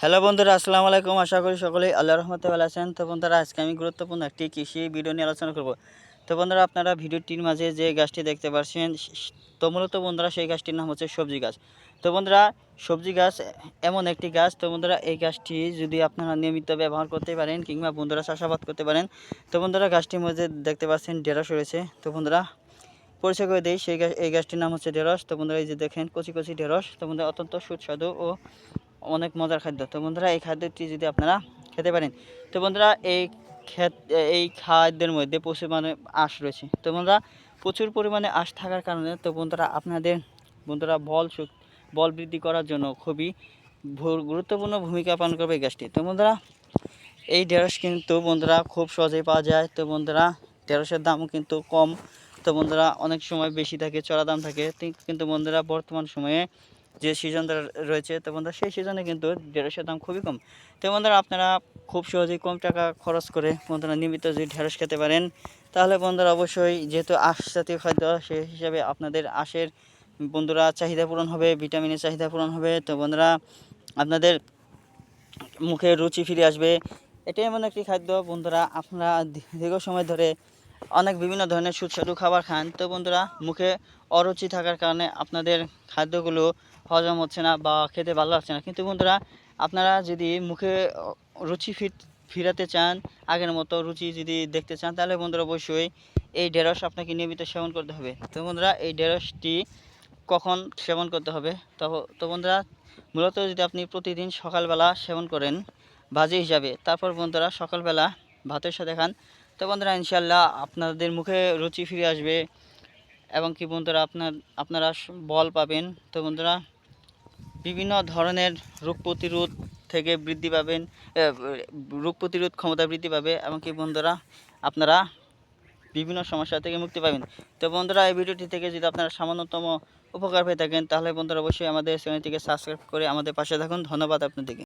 Hello বন্ধুরা, আসসালামু আলাইকুম। আশা করি সকলেই আল্লাহ রহমতে ভালো আছেন। তো বন্ধুরা, আজকে আমি গুরুত্বপূর্ণ একটি কৃষি ভিডিও নিয়ে আলোচনা করব। তো বন্ধুরা, আপনারা ভিডিওটির মাঝে যে গাছটি দেখতে পাচ্ছেন তো মূলত বন্ধুরা, সেই গাছটির নাম হচ্ছে সবজি গাছ। তো বন্ধুরা, সবজি গাছ এমন একটি গাছ। তো বন্ধুরা, এই গাছটি যদি আপনারা নিয়মিত ব্যবহার করতে পারেন কিংবা বন্ধুরা চাষাবাদ করতে পারেন, তো বন্ধুরা, গাছটির মধ্যে দেখতে পাচ্ছেন ঢেঁড়স রয়েছে। তো বন্ধুরা, পরিচয় করে দিই, সেই গাছ এই গাছটির নাম হচ্ছে ঢেঁড়স। তো বন্ধুরা, এই যে দেখেন, কচি কচি ঢেঁড়স। তো বন্ধুরা, অত্যন্ত সুস্বাদু ও অনেক মজার খাদ্য। তো বন্ধুরা, এই খাদ্যটি যদি আপনারা খেতে পারেন, তো বন্ধুরা, এই ক্ষেত এই খাদ্যের মধ্যে প্রচুর মানে আঁশ রয়েছে। তো বন্ধুরা, প্রচুর পরিমাণে আঁশ থাকার কারণে, তো বন্ধুরা, আপনাদের, বন্ধুরা, বল বল বৃদ্ধি করার জন্য খুবই গুরুত্বপূর্ণ ভূমিকা পালন করবে গাছটি। তো বন্ধুরা, এই ঢেঁড়স কিন্তু বন্ধুরা খুব সহজেই পাওয়া যায়। তো বন্ধুরা, ঢেঁড়সের দামও কিন্তু কম। তো বন্ধুরা, অনেক সময় বেশি থাকে, চড়া দাম থাকে। কিন্তু বন্ধুরা, বর্তমান সময়ে যে সিজনটা রয়েছে, তো বন্ধুরা সেই সিজনে কিন্তু ঢেঁড়সের দাম খুবই কম। তো বন্ধুরা আপনারা খুব সহজেই কম টাকা খরচ করে বন্ধুরা নিয়মিত যদি ঢেঁড়স খেতে পারেন, তাহলে বন্ধুরা অবশ্যই যেহেতু আঁশ জাতীয় খাদ্য সেই হিসাবে আপনাদের আঁশের বন্ধুরা চাহিদা পূরণ হবে ভিটামিনের চাহিদা পূরণ হবে। তো বন্ধুরা আপনাদের মুখে রুচি ফিরে আসবে। এটাই এমন একটি খাদ্য, বন্ধুরা আপনারা দীর্ঘ সময় ধরে অনেক বিভিন্ন ধরনের সুস্বাদু খাবার খান। তো বন্ধুরা, মুখে অরুচি থাকার কারণে আপনাদের খাদ্যগুলো হজম হচ্ছে না বা খেতে ভালো লাগছে না। কিন্তু বন্ধুরা, আপনারা যদি মুখে রুচি ফির ফিরাতে চান, আগের মতো রুচি যদি দেখতে চান, তাহলে বন্ধুরা অবশ্যই এই ঢেঁড়স আপনাকে নিয়মিত সেবন করতে হবে। তো বন্ধুরা, এই ঢেঁড়সটি কখন সেবন করতে হবে? তো বন্ধুরা, মূলত যদি আপনি প্রতিদিন সকালবেলা সেবন করেন, ভাজি হিসাবে, তারপর বন্ধুরা সকালবেলা ভাতের সাথে খান তো বন্ধুরা ইনশাল্লাহ আপনাদের মুখে রুচি ফিরে আসবে এবং কি বন্ধুরা, আপনার, আপনারা বল পাবেন। তো বন্ধুরা, বিভিন্ন ধরনের রোগ প্রতিরোধ থেকে বৃদ্ধি পাবেন রোগ প্রতিরোধ ক্ষমতা বৃদ্ধি পাবে এবং কি বন্ধুরা, আপনারা বিভিন্ন সমস্যা থেকে মুক্তি পাবেন। তো বন্ধুরা, এই ভিডিওটি থেকে যদি আপনারা সামান্যতম উপকার পেয়ে থাকেন, তাহলে বন্ধুরা অবশ্যই আমাদের চ্যানেলটিকে সাবস্ক্রাইব করে আমাদের পাশে থাকুন। ধন্যবাদ আপনাদেরকে।